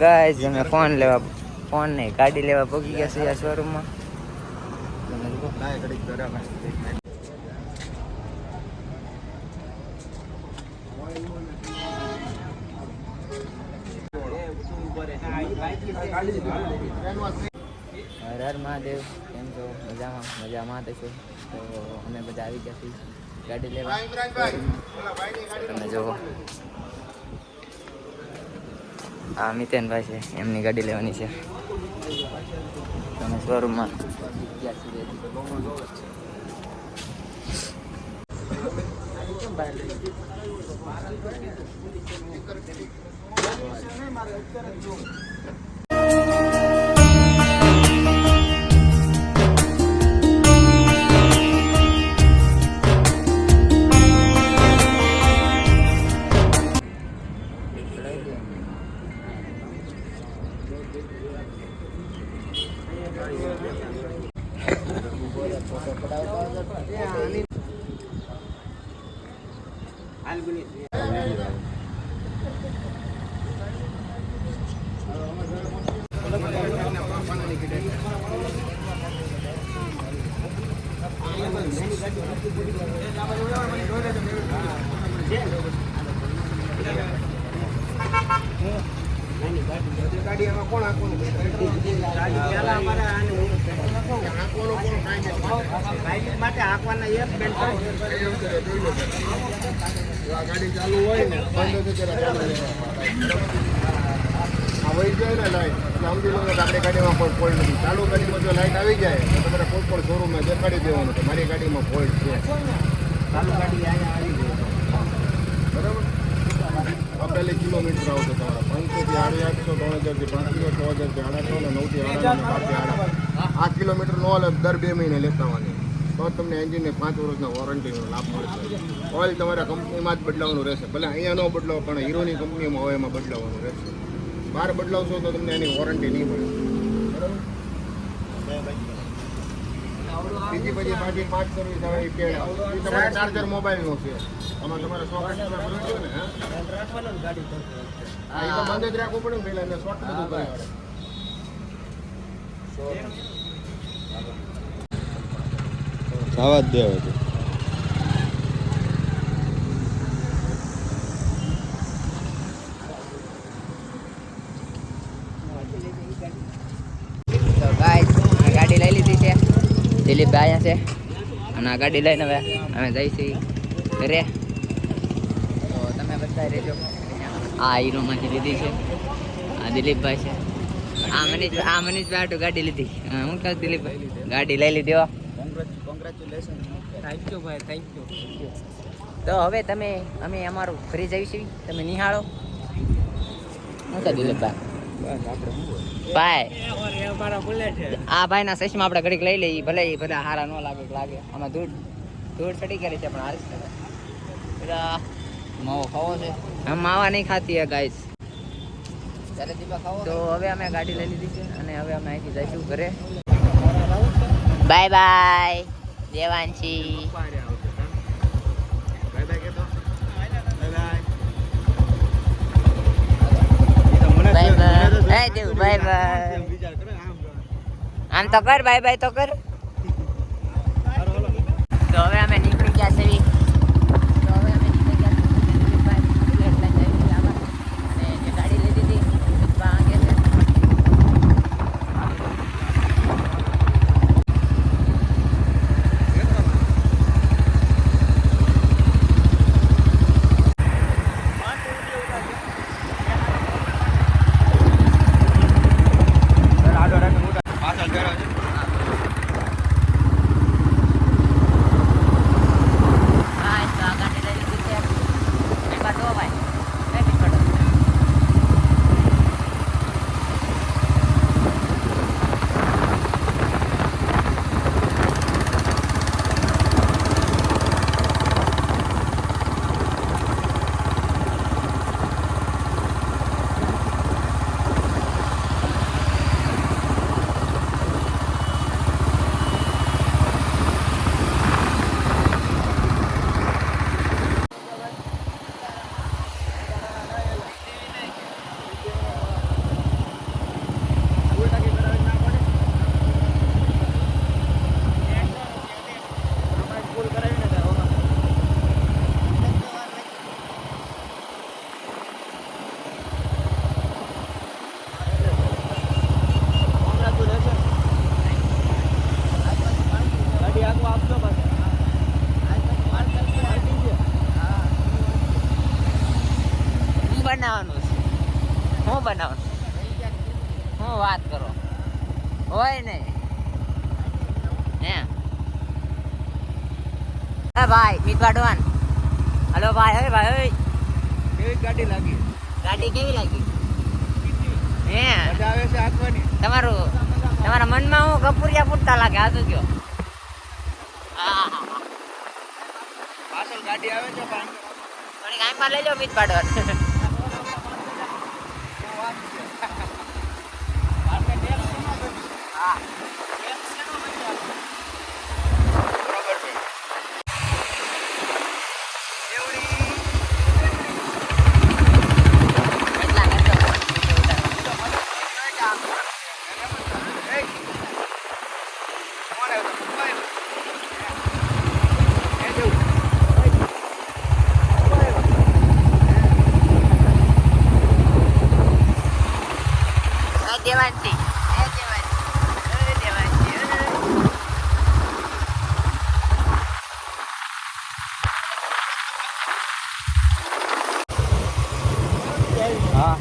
Guys, અમે phone લેવા phone નહીં, ગાડી લેવા પગી ગયા છે આ શોરૂમમાં. હર હર મહાદેવ, કેમ છો? મજામાં મજામાં છો તો અમે બધા આવી ગયા છીએ ગાડી લેવા. તમે જુઓ. આ મિતેનભાઈ છે એમની ગાડી લેવાની છે. તમે શોરૂમમાં. ગયા ગાડી જરા ચાલુ વહી જાય ને લાઈટ એટલે સમજી લો આપણી ગાડીમાં કોઈ ફોલ્ટ નથી ચાલુ ગાડીમાં જો લાઈટ આવી જાય તો તમારે કોઈ પણ શોરૂમમાં દેખાડી દેવાનું કે મારી ગાડીમાં ફોલ્ટ છે ચાલુ ગાડી અહીંયા આવી ગઈ બરાબર આ પહેલી કિલોમીટર આવશે તમારા પાંચસોથી સાડી આઠસો ત્રણ હજારથી પાંચ કિલો છ હજારથી આઠસો ને નવથી આડા આડા આઠ કિલોમીટર નો દર બે મહિને લેતા આવવાની તો તમને એન્જિનને પાંચ વર્ષના વોરંટીનો લાભ મળશે. ઓઇલ તમારા કંપનીમાં જ બદલાવવાનું રહેશે. ભલે અહીંયા ન બદલાવો પણ હીરોની કંપનીમાં હોય એમાં બદલાવાનું રહેશે. બહાર બદલાવશો તો તમને એની વોરંટી નહીં મળે. બરાબર? બીજી પછી પાછી પાંચ સર્વિસ આવે એ આવે. એ તમારા ચાર્જર મોબાઈલનો છે. આમાં તમારે સોકેટ તમે ભરી ને હા, એ તો બંધ જ રાખવું પડે ને પહેલા એને શોર્ટ બધું કરે આવા જ દેવો છે. ગાડી લઈ લીધી છે. દિલીપભાઈ અહીંયા છે. અને આ ગાડી લઈને હવે અમે જઈશું ઘરે. તો તમે બધા રહેજો. આ હીરોમાંથી લીધી છે. આ દિલીપભાઈ છે. આ મનીષ આ મનીષભાઈ આટું ગાડી લીધી. હા, કહું દિલીપભાઈ? ગાડી લઈ લીધી કોંગ્રેચ્યુલેશન થેન્ક યુ ભાઈ થેન્ક યુ તો હવે તમે અમે અમારું ઘરે જઈશું તમે નિહાળો. બસ આપણે ભાઈ. ના સસમાં આ આપણે ઘડીક લઈ લઈએ. ભલે એ બધા હારા ન લાગે લાગે. આમાં ધૂળ ધૂળ ચડી ગયેલી છે પણ હારી છે માવો ખાવો છે? હા માવા નહીં ખાતી હે ગાઈસ તો હવે અમે ગાડી લઈ લીધી છે અને હવે અમે અહીંથી જઈશું ઘરે. Bye bye Devanshi. આમ તો કર. બાય બાય તો કર. તો હવે અમે નીકળી ગયા છે ભાઈ મીત વાડવાન હલો ભાઈ હવે ભાઈ હવે કેવી ગાડી લાગી? ગાડી કેવી લાગી? હે. મજા આવે છે આંકવાની તમારું તમારા મનમાં હું કપૂરિયા ફૂટતા લાગે આ તો કયો. હા પાછળ ગાડી આવે છે થોડીક આઈમાં લઈ લો મીત પાડવા બરોબર છે કેટલા કરતો એ દેવાંશી એ દેવાંશી એ દેવાંશી એ. હા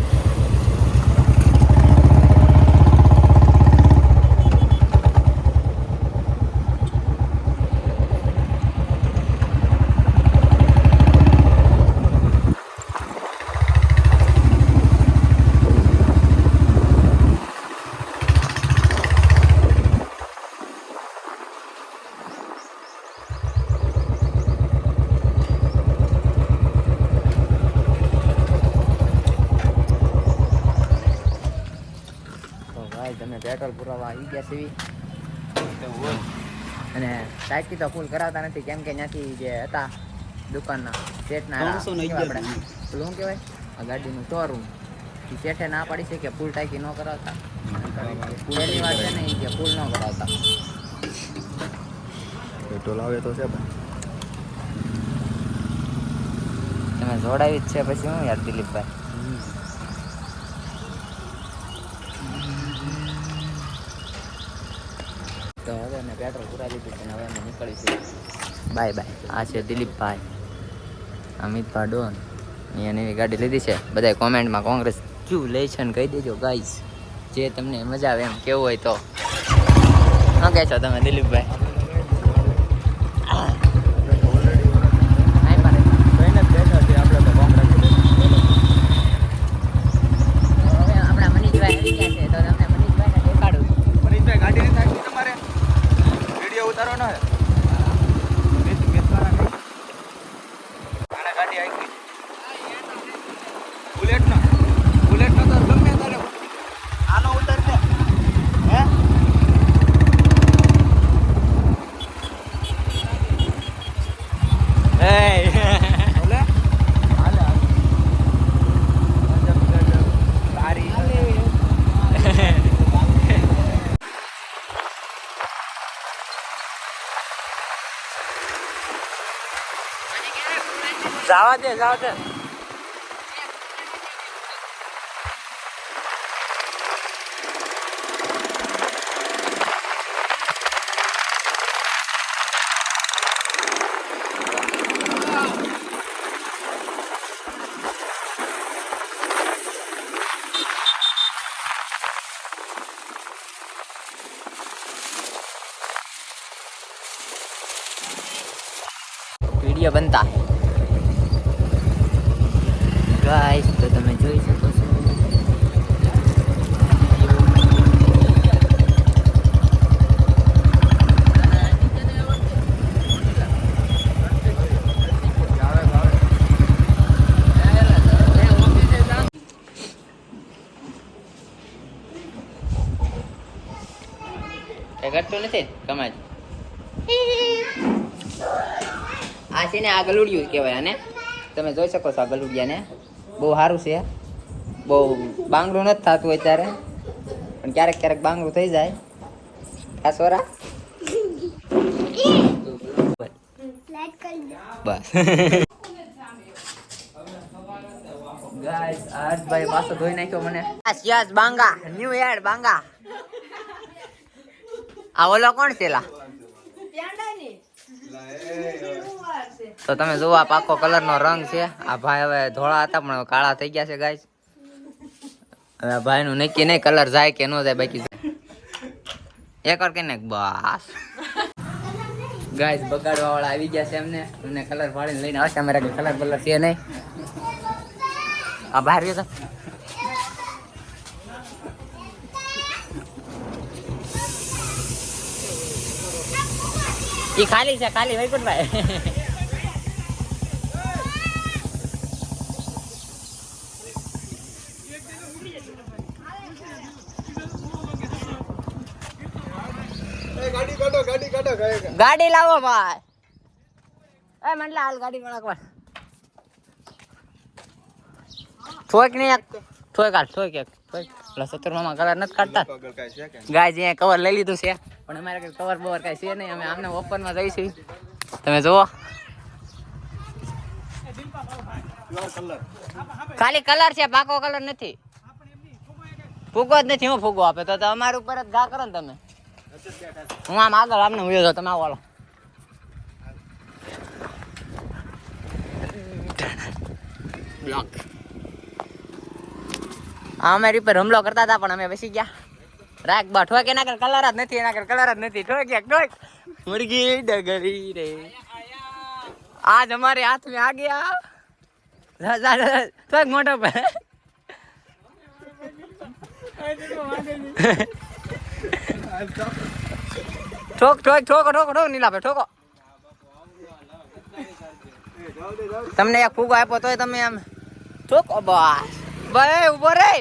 તો ભાઈ પેટ્રોલ પુરાવા આવી ગયા સીવી અને ટાઈકી તો ફૂલ કરાવતા નથી કેમ કે ત્યાંથી જે હતા દુકાનના શેઠના આપણે? શું કહેવાય? આ ગાડીનું શોરૂમ એ શેઠે ના પાડી છે કે ફૂલ ટાંકી ન કરાવતા. પહેલી વાત છે ને એ કે ફૂલ ન કરાવતા. પેટ્રોલ આવે તો છે પણ. તમે જોડાવી જ છે પછી હું યાર દિલીપભાઈ તો હવે મેં હવે અમે નીકળીશું. Bye bye. આ છે દિલીપભાઈ. અમિત ડોન. એને એવી ગાડી લીધી છે. બધા કોમેન્ટમાં કોંગ્રેસ ક્યુ લે છે ને કહી દેજો ગાઈસ જે તમને મજા આવે એમ કેવું હોય તો. શું કહે છો તમે દિલીપભાઈ? જવા દે જવા દે વિડીયો બનતા ગાઈસ તો તમે જોઈ શકો છો. ઘટતું નથી ને કમાજ આ છે ને આ ગલુડિયું કહેવાય આને. તમે જોઈ શકો છો આ ગલુડિયાને. બહુ સારું છે. બહુ બાંગડું નથી થતું અત્યારે. પણ ક્યારેક ક્યારેક બાંગડું થઈ જાય. આ સોરા? બસ. ગાઈસ હર્ષભાઈ પાછો ધોઈ નાખ્યો મને. યસ બાંગા. ન્યુ એડ બાંગા. આ ઓલો કોણ છે લા? તો તમે જુઓ આ પાકો કલર નો રંગ છે. આ ભાઈ હવે ધોળા હતા, પણ કાળા થઈ ગયા છે ગાય હવે આ ભાઈ નું નક્કી નહીં કલર જાય કે ન જાય, બાકી એક વાર કે ને બસ. ગાય બગાડવા વાળા આવી ગયા છે એમને. એમને કલર ફાડીને લઈને આવશે. અમારે કલર બલર છે નહીં. આ બહાર ગયો ઈ ખાલી છે ખાલી વૈકુંઠભાઈ. ગાડી લાવો ભાઈ. એ મંડલા હાલ ગાડી એકવાર થોક નહીં એક ઠોક હાલ થોઈક એક ઠોક પેલા સત્તરમાં કલર નથી કાઢતા. ગાય જે કવર લઈ લીધું છે. પણ અમારે કઈ કવર બવર કઈ છે નહીં. અમે આમને ઓપનમાં જઈશું તમે જુઓ. ખાલી કલર છે, પાકો કલર નથી. ફૂગો જ નથી, હું ફૂગો આપે. તો તો અમારા ઉપર જ ઘા કરો ને તમે. હું આમ આગળ આમને હું છો, તમે આવો બ્લોક અમારી ઉપર હુમલો કરતા હતા, પણ અમે બેસી ગયા. રાખ બાઠવા કે એના કલર જ નથી, એના કલર જ નથી. ઠોક એક ઠોક મુર્ગી ડગરી રે. આજ અમારે હાથ મેં આ ગયા. થોડોક મોટો પે ઠોક ઠોક, ઠોકો, ઠોક ઠોક, નીલા પે ઠોકો. તમને એક ફૂગો આપ્યો તોય તમે આમ ઠોકો, બસ. ભાઈ ઊભો રે.